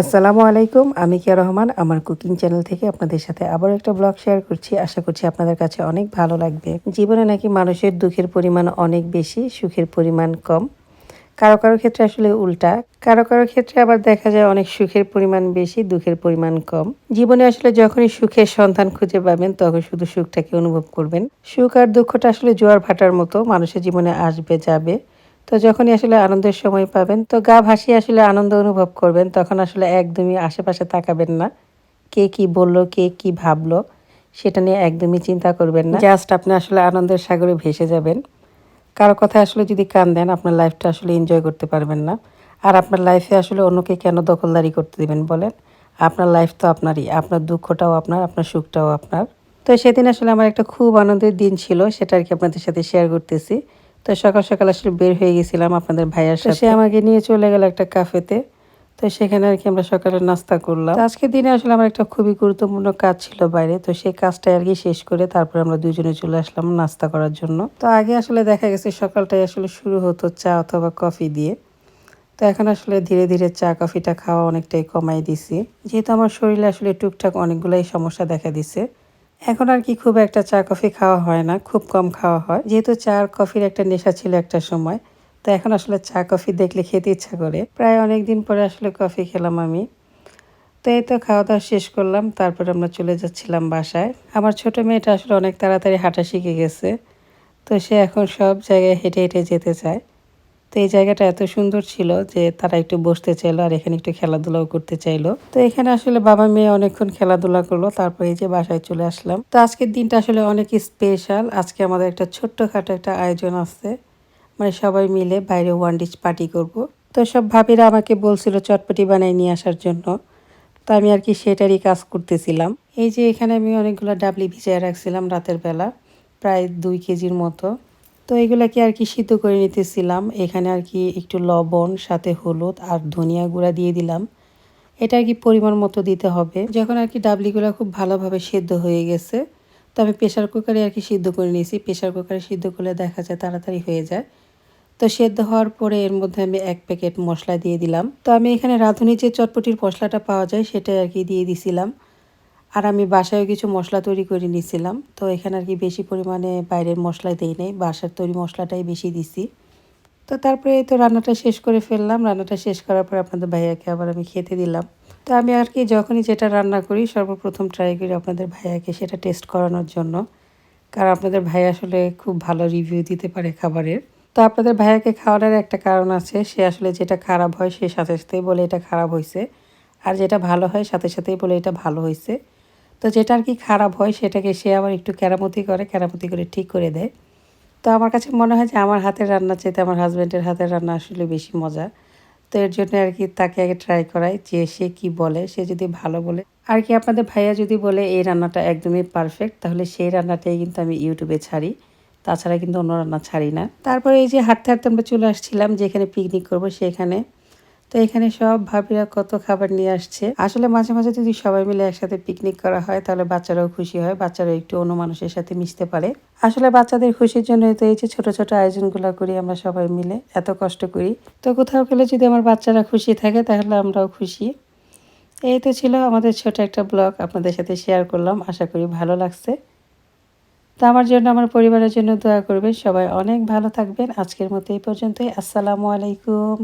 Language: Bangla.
আসসালামু আলাইকুম, আমি কিয়া রহমান। আমার কুকিং চ্যানেল থেকে আপনাদের সাথে আবার একটা ব্লগ শেয়ার করছি। আশা করছি আপনাদের কাছে অনেক ভালো লাগবে। জীবনে নাকি মানুষের দুঃখের পরিমাণ অনেক বেশি, সুখের পরিমাণ কম। কারও কারও ক্ষেত্রে আসলে উল্টা। কারও কারও ক্ষেত্রে আবার দেখা যায় অনেক সুখের পরিমাণ বেশি, দুঃখের পরিমাণ কম। জীবনে আসলে যখনই সুখের সন্ধান খুঁজে পাবেন, তখন শুধু সুখটাকে অনুভব করবেন। সুখ আর দুঃখটা আসলে জোয়ার ভাটার মতো মানুষের জীবনে আসবে, যাবে। তো যখনই আসলে আনন্দের সময় পাবেন, তো গা ভাসিয়ে আসলে আনন্দ অনুভব করবেন, তখন আসলে একদমই আশেপাশে তাকাবেন না। কে কি বলল, কে কি ভাবলো, সেটা নিয়ে একদমই চিন্তা করবেন না। জাস্ট আপনি আসলে আনন্দের সাগরে ভেসে যাবেন। কারও কথা আসলে যদি কান দেন, আপনার লাইফটা আসলে এনজয় করতে পারবেন না। আর আপনার লাইফে আসলে অন্যকে কেন দখলদারি করতে দিবেন বলেন? আপনার লাইফ তো আপনারই, আপনার দুঃখটাও আপনার আপনার সুখটাও আপনার। তো সেদিন আসলে আমার একটা খুব আনন্দের দিন ছিল, সেটা আর কি আপনাদের সাথে শেয়ার করতেছি। তো সকাল সকাল আসলে বের হয়ে গেছিলাম আপনাদের ভাইয়ার সাথে সে আমাকে নিয়ে চলে গেল একটা কাফেতে তো সেখানে আর কি আমরা সকালে নাস্তা করলাম। তো আজকের দিনে আসলে আমার একটা খুবই গুরুত্বপূর্ণ কাজ ছিল বাইরে। তো সেই কাজটা আর কি শেষ করে তারপর আমরা দুজনে চলে আসলাম নাস্তা করার জন্য। তো আগে আসলে দেখা গেছে সকালটাই আসলে শুরু হতো চা অথবা কফি দিয়ে। তো এখন আসলে ধীরে ধীরে চা কফিটা খাওয়া অনেকটাই কমাই দিছি। যেহেতু আমার শরীরে আসলে টুকটাক অনেকগুলাই সমস্যা দেখা দিছে। এখন আর কি খুব একটা চা কফি খাওয়া হয় না, খুব কম খাওয়া হয়। যেহেতু চা আর কফির একটা নেশা ছিল একটা সময়, তো এখন আসলে চা কফি দেখলে খেতে ইচ্ছা করে। প্রায় অনেক দিন পরে আসলে কফি খেলাম আমি। তো এই তো খাওয়া দাওয়া শেষ করলাম, তারপর আমরা চলে যাচ্ছিলাম বাসায়। আমার ছোট মেয়েটা আসলে অনেক তাড়াতাড়ি হাঁটা শিখে গেছে, তো সে এখন সব জায়গায় হেঁটে হেঁটে যেতে চায়। তো এই জায়গাটা এত সুন্দর ছিল যে তারা একটু বসতে চাইলো আর এখানে একটু খেলাধুলাও করতে চাইলো। তো এখানে আসলে বাবা মেয়ে অনেকক্ষণ খেলাধুলা করল, তারপর এই যে বাসায় চলে আসলাম। তো আজকের দিনটা আসলে অনেক স্পেশাল আজকে আমাদের একটা ছোট্টখাটো একটা আয়োজন আছে। মানে সবাই মিলে বাইরে ওয়ান ডিশ পার্টি করব। তো সব ভাবিরা আমাকে বলছিল চটপটি বানাই নিয়ে আসার জন্য। তো আমি আর কি সেটারই কাজ করতেছিলাম। এই যে এখানে আমি অনেকগুলো ডাবলি ভিজিয়ে রাখছিলাম রাতের বেলা, প্রায় দুই কেজির মতো। তো এগুলাকে আর কি সিদ্ধ করে নিতেছিলাম। এখানে আর কি একটু লবণ, সাথে হলুদ আর ধনিয়া গুঁড়া দিয়ে দিলাম। এটা আর কি পরিমাণ মতো দিতে হবে। যখন আর কি ডাবলিগুলো খুব ভালোভাবে সেদ্ধ হয়ে গেছে, তো আমি প্রেশার কুকারে আর কি সিদ্ধ করে নিয়েছি। প্রেশার কুকারে সিদ্ধ করলে দেখা যায় তাড়াতাড়ি হয়ে যায়। তো সেদ্ধ হওয়ার পরে এর মধ্যে আমি এক প্যাকেট মশলা দিয়ে দিলাম। তো আমি এখানে রাঁধুনি যে চটপটির মশলাটা পাওয়া যায়, সেটাই আর কি দিয়ে দিছিলাম। আর আমি বাসায়ও কিছু মশলা তৈরি করে নিয়েছিলাম তো এখানে আর কি বেশি পরিমাণে বাইরের মশলা দিই নেই, বাসার তৈরি মশলাটাই বেশি দিছি। তো তারপরে তো রান্নাটা শেষ করে ফেললাম। রান্নাটা শেষ করার পর আপনাদের ভাইয়াকে আবার আমি খেতে দিলাম। তো আমি আর কি যখনই যেটা রান্না করি, সর্বপ্রথম ট্রাই করি আপনাদের ভাইয়াকে সেটা টেস্ট করানোর জন্য। কারণ আপনাদের ভাই আসলে খুব ভালো রিভিউ দিতে পারে খাবারের। তো আপনাদের ভাইয়াকে খাওয়ানোর একটা কারণ আছে, সে আসলে যেটা খারাপ হয় সে সাথে সাথেই বলে এটা খারাপ হয়েছে আর যেটা ভালো হয় সাথে সাথেই বলে এটা ভালো হয়েছে তো যেটা আর কি খারাপ হয় সেটাকে সে আবার একটু কেরামতি করে কেরামতি করে ঠিক করে দেয়। তো আমার কাছে মনে হয় যে আমার হাতের রান্না চাইতে আমার হাজব্যান্ডের হাতের রান্না আসলে বেশি মজা। তো এর জন্য আর কি তাকে আগে ট্রাই করাই যে সে কি বলে, সে যদি ভালো বলে। আর কি আপনাদের ভাইয়া যদি বলে এই রান্নাটা একদমই পারফেক্ট তাহলে সেই রান্নাটাই কিন্তু আমি ইউটিউবে ছাড়ি। তাছাড়া কিন্তু অন্য রান্না ছাড়ি না। তারপরে এই যে হাঁটতে হাঁটতে আমরা চলে আসছিলাম, যেখানে পিকনিক করব সেখানে তো এখানে সব ভাবিরা কত খাবার নিয়ে আসছে। আসলে মাঝে মাঝে যদি সবাই মিলে একসাথে পিকনিক করা হয়, তাহলে বাচ্চারাও খুশি হয়, বাচ্চারাও একটু অন্য মানুষের সাথে মিশতে পারে। আসলে বাচ্চাদের খুশির জন্য তো এই যে ছোট ছোট আয়োজনগুলো করি আমরা সবাই মিলে, এত কষ্ট করি। তো কোথাও গেলে যদি আমার বাচ্চারা খুশি থাকে, তাহলে আমরাও খুশি। এই তো ছিল আমাদের ছোট একটা ব্লগ আপনাদের সাথে শেয়ার করলাম, আশা করি ভালো লাগছে। তো আমার জন্য, আমার পরিবারের জন্য দোয়া করবেন, সবাই অনেক ভালো থাকবেন। আজকের মতো এই পর্যন্তই, আসসালামু আলাইকুম।